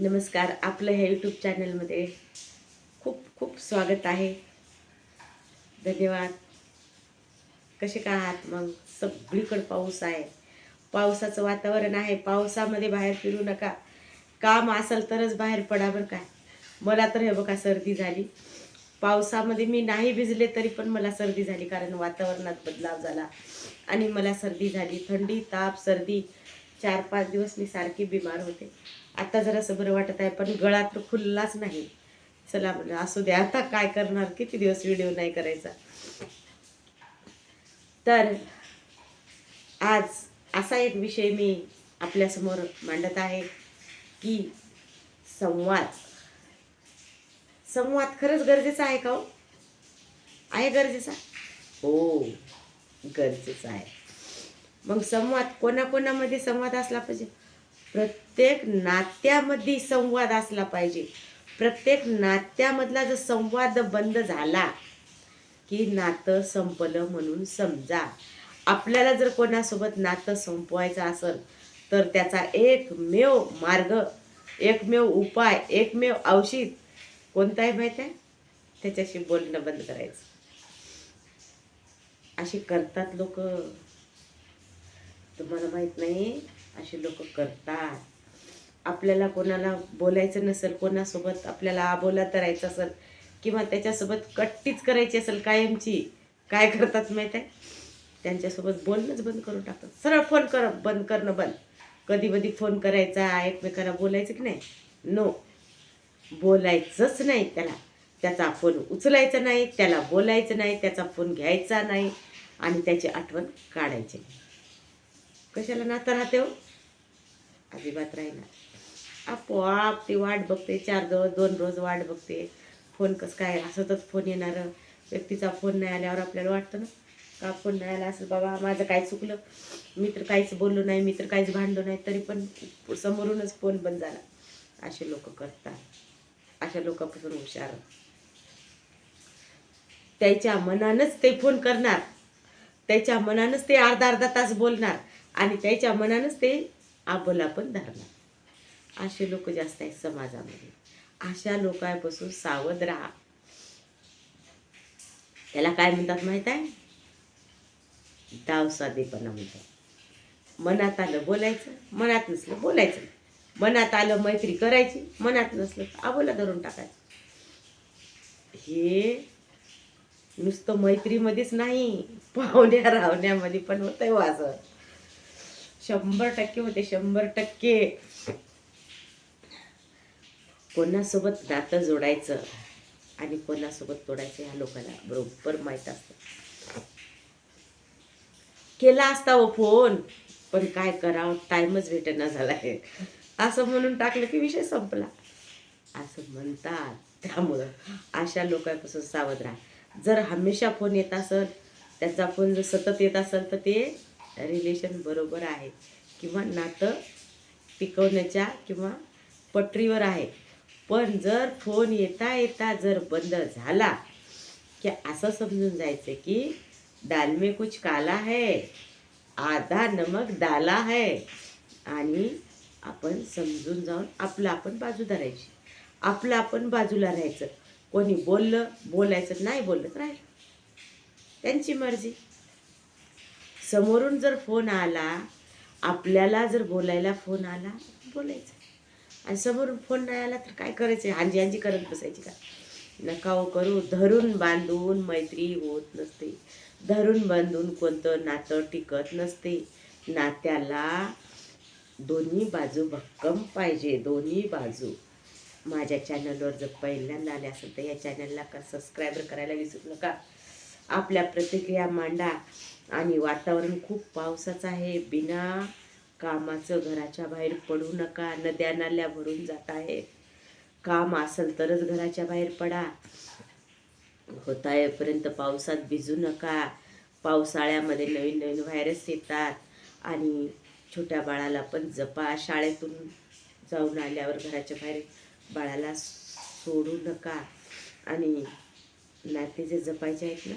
नमस्कार आपलं ह्या यूट्यूब चॅनलमध्ये खूप खूप स्वागत आहे. धन्यवाद. कसे का आहात मग? सगळीकडे पाऊस आहे. पावसाचं वातावरण आहे. पावसामध्ये बाहेर फिरू नका. काम असेल तरच बाहेर पडा बरं काय मला तर हे बघा सर्दी झाली. पावसामध्ये मी नाही भिजले तरी पण मला सर्दी झाली कारण वातावरणात बदलाव झाला. आणि मला सर्दी झाली थंडी ताप सर्दी. चार पाच दिवस मी सारखी बिमार होते. आता जरासं बरं वाटत आहे पण गळा तर खुललाच नाही. चला म्हणजे असू द्या आता काय करणार? किती दिवस व्हिडिओ नाही करायचा? तर आज असा एक विषय मी आपल्यासमोर मांडत आहे की संवाद. संवाद खरंच गरजेचा आहे का हो? आहे गरजेचा? हो गरजेचा आहे. मग संवाद कोणाकोणामध्ये संवाद असला पाहिजे? प्रत्येक नात्यामध्ये संवाद असला पाहिजे. प्रत्येक नात्यामधला जर संवाद बंद झाला की नातं संपलं म्हणून समजा. आपल्याला जर कोणासोबत नातं संपवायचं असेल तर त्याचा एकमेव मार्ग एकमेव उपाय एकमेव औषध कोणता आहे माहीत आहे? त्याच्याशी बोलणं बंद करायचं. अशी करतात लोक. तुम्हाला माहीत नाही असे लोक करतात. आपल्याला कोणाला बोलायचं नसेल कोणासोबत आपल्याला आबोला करायचं असेल किंवा त्याच्यासोबत कट्टीच करायची असेल कायमची काय करतात माहीत आहे? त्यांच्यासोबत बोलणंच बंद करून टाकतात. सरळ फोन कर बंद करणं बंद. कधी कधी फोन करायचा एकमेकाला बोलायचं की नाही? नो बोलायचंच नाही त्याला. त्याचा फोन उचलायचा नाही त्याला बोलायचं नाही त्याचा फोन घ्यायचा नाही आणि त्याची आठवण काढायची नाही. कशाला नाता राहते हो? अजिबात राहीना आपोआप ती वाट बघते चार दिवस दोन रोज वाट बघते. फोन कसं काय असतच फोन येणार. व्यक्तीचा फोन नाही आल्यावर आपल्याला वाटतं ना का फोन नाही आला असं बाबा माझं काय चुकलं? मी तर काहीच बोललो नाही मी तर काहीच भांडलो नाही तरी पण समोरूनच फोन बंद झाला. असे लोक करतात. अशा लोकांपासून हुशार. त्याच्या मनानंच ते फोन करणार. त्याच्या मनानंच ते अर्धा अर्धा तास बोलणार आणि त्याच्या मनानंच ते आबोला पण धरणार. असे लोक जास्त आहेत समाजामध्ये. अशा लोकांपासून सावध राहा. त्याला काय म्हणतात माहीत आहे? दावसादेपणा म्हणतात. मनात आलं बोलायचं मनात नसलं बोलायचं. मनात आलं मैत्री करायची मनात नसलं आबोला धरून टाकायचं. हे नुसतं मैत्रीमध्येच नाही पाहुण्या रावण्यामध्ये पण होतंय वाजत शंभर टक्के होते शंभर टक्के. कोणासोबत नातं जोडायचं आणि कोणासोबत तोडायचं ह्या लोकांना बरोबर माहीत असतं. केला असता व फोन पण काय करावं? टाईमच भेटेना झाला आहे. असं म्हणून टाकलं की विषय संपला. असं म्हणतात. त्यामुळं अशा लोकांपासून सावध राहा. जर हमेशा फोन येत असेल त्याचा फोन जर सतत येत असेल तर ते रिलेशन बरोबर आहे. किंवा नातं टिकवण्याच्या किंवा पटरीवर आहे. पण जर फोन येता येता जर बंद झाला की असं समजून जायचं की दाल में कुछ काला है आधा नमक डाला है आणि आपण समजून जाऊन आपलं आपण बाजू धरायची. आपलं आपण बाजूला राहायचं. कोणी बोललं बोलायचं नाही बोललं तर राहिलं. त्यांची मर्जी. समोरून जर फोन आला आपल्याला जर बोलायला फोन आला बोलायचं. आणि समोरून फोन नाही आला तर काय करायचं? हांजी हांजी करत बसायची का? नका हो करू. धरून बांधून मैत्री होत नसते. धरून बांधून कोणतं नातं टिकत नसते. नात्याला दोन्ही बाजू भक्कम पाहिजे. दोन्ही बाजू. माझ्या चॅनलवर जर पहिल्यांदा आले असेल तर या चॅनलला का सबस्क्राईबर करायला विसरू नका. आपल्या प्रतिक्रिया मांडा आणि वातावरण खूप पावसाचं आहे. बिना कामाचं घराच्या बाहेर पडू नका. नद्या नाल्या भरून जात आहेत काम असेल तरच घराच्या बाहेर पडा. होता येईपर्यंत पावसात भिजू नका. पावसाळ्यामध्ये नवीन नवीन व्हायरस येतात आणि छोट्या बाळाला पण जपा. शाळेतून जाऊन आल्यावर घराच्या बाहेर बाळाला सोडू नका. आणि नाते जे जपायचे आहेत ना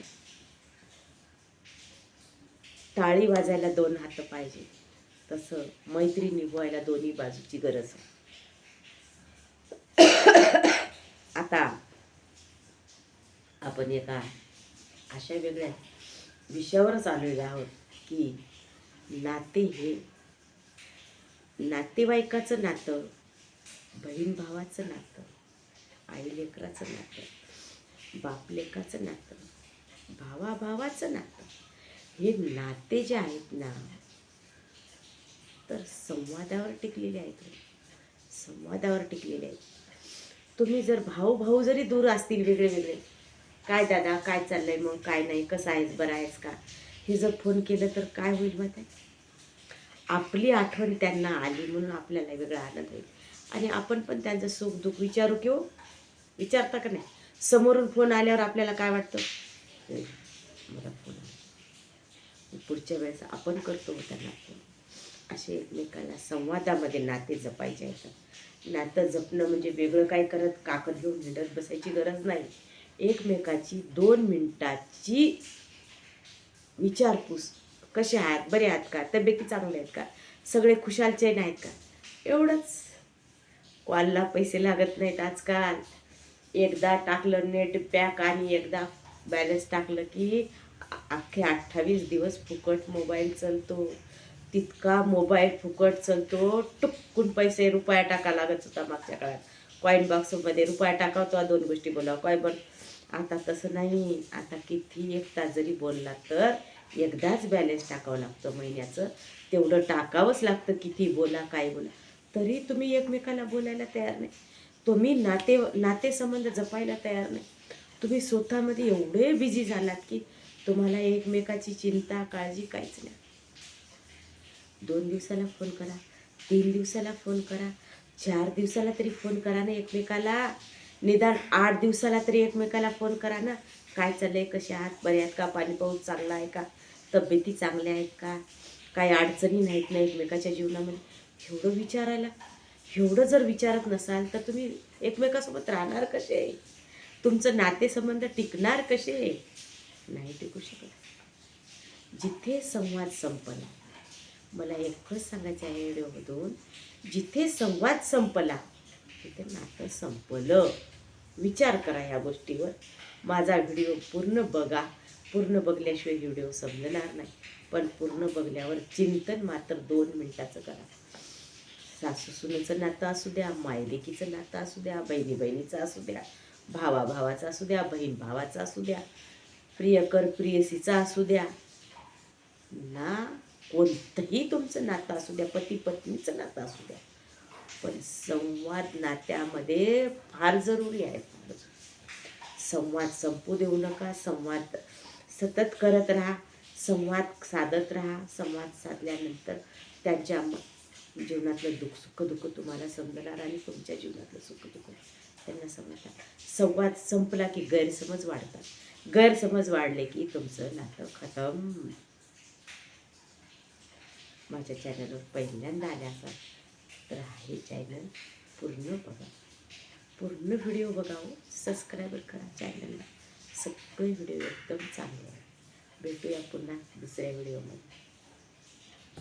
टाळी वाजायला दोन हात पाहिजे. तसं मैत्री निभवायला दोन्ही बाजूची गरज आहे. आता आपण एका अशा वेगळ्या विषयावरच आलेलो आहोत की नाते हे नातेवाईकाचं नातं बहीण भावाचं नातं आई लेकराचं नातं बाप लेकाचं नातं भावा भावाचं नातं हे नाते जे आहेत ना तर संवादावर टिकलेले आहेत. संवादावर टिकलेले आहेत. तुम्ही जर भाऊ भाऊ जरी दूर असतील वेगळे वेगळे काय दादा काय चाललंय मग काय नाही कसं आहेस बरं आहेस का? हे जर फोन केलं तर काय होईल मग आपली आठवण त्यांना आली म्हणून आपल्याला वेगळा आनंद होईल. आणि आपण पण त्यांचं सुख दुःख विचारू किंवा विचारता का नाही? समोरून फोन आल्यावर आपल्याला काय वाटतं? मला फोन पुढच्या वेळेस आपण करतो त्यांना फोन असे एकमेकाला संवादामध्ये नाते जपायचे आहेत. नातं जपणं म्हणजे वेगळं काय करत? काकद घेऊन हिंडत बसायची गरज नाही. एकमेकाची दोन मिनटाची विचारपूस. कसे आहात? बरे आहात का? तब्येती चांगल्या आहेत का? सगळे खुशाल चैन आहेत का? एवढंच. कॉलला पैसे लागत नाहीत आजकाल. एकदा टाकलं नेट पॅक आणि एकदा बॅलन्स टाकलं की अख्खे अठ्ठावीस दिवस फुकट मोबाईल चालतो. तितका मोबाईल फुकट चालतो टुपकून पैसे रुपया टाका लागत होता मागच्या काळात. कॉईन बॉक्समध्ये रुपया टाकावतो दोन गोष्टी बोलावं. काय पण आता तसं नाही. आता किती एक तास जरी बोलला तर एकदाच बॅलन्स टाकावं लागतं महिन्याचं. तेवढं टाकावंच लागतं किती बोला काय बोला. तरी तुम्ही एकमेकाला बोलायला तयार नाही. तुम्ही नाते नातेसंबंध जपायला तयार नाही. तुम्ही स्वतःमध्ये एवढे बिझी झालात की तुम्हाला एकमेकाची चिंता काळजी काहीच नाही. दोन दिवसाला फोन करा तीन दिवसाला फोन करा चार दिवसाला तरी फोन करा ना एकमेकाला. निदान आठ दिवसाला तरी एकमेकाला फोन करा ना. काय चाललंय कसे आहात बरे आहेत का पाणी पाऊस चांगला आहे का तब्येती चांगल्या आहेत का काही अडचणी नाहीत ना एकमेकाच्या जीवनामध्ये? एवढं विचारायला? एवढं जर विचारत नसाल तर तुम्ही एकमेकासोबत राहणार कसे? तुमचं नातेसंबंध टिकणार कसे? नाही टिकू शकत. जिथे संवाद संपला मला एकच सांगायचं आहे व्हिडिओमधून. जिथे संवाद संपला तिथे नातं संपलं. विचार करा ह्या गोष्टीवर. माझा व्हिडिओ पूर्ण बघा. पूर्ण बघल्याशिवाय व्हिडिओ समजणार नाही. पण पूर्ण बघल्यावर चिंतन मात्र दोन मिनटाचं करा. सासू सुनेचं नातं असू द्या मायलेकीचं नातं असू द्या बहिणी बहिणीचं असू द्या भावा भावाचं असू द्या बहीण भावाचं असू द्या प्रियकर प्रियसीचा असू द्या. ना कोणतंही तुमचं नातं असू द्या पती पत्नीचं नातं असू द्या. पण संवाद नात्यामध्ये फार जरुरी आहे. फार संवाद संपू देऊ नका संवाद सतत करत राहा संवाद साधत राहा संवाद साधल्यानंतर त्यांच्या जीवनातलं दुःख सुख दुःख तुम्हाला समजणार आणि तुमच्या जीवनातलं सुख दुःख त्यांना समजणार संवाद संपला की गैरसमज वाढतात. गैरसमज वाढले की तुमचं नातं खतम. माझ्या चॅनलवर पहिल्यांदा आल्या असाल तर हे चॅनल पूर्ण बघा. पूर्ण व्हिडिओ बघावं सबस्क्राईबर करा चॅनलला सगळे व्हिडिओ एकदम चांगले आहे भेटूया पुन्हा दुसऱ्या व्हिडिओमध्ये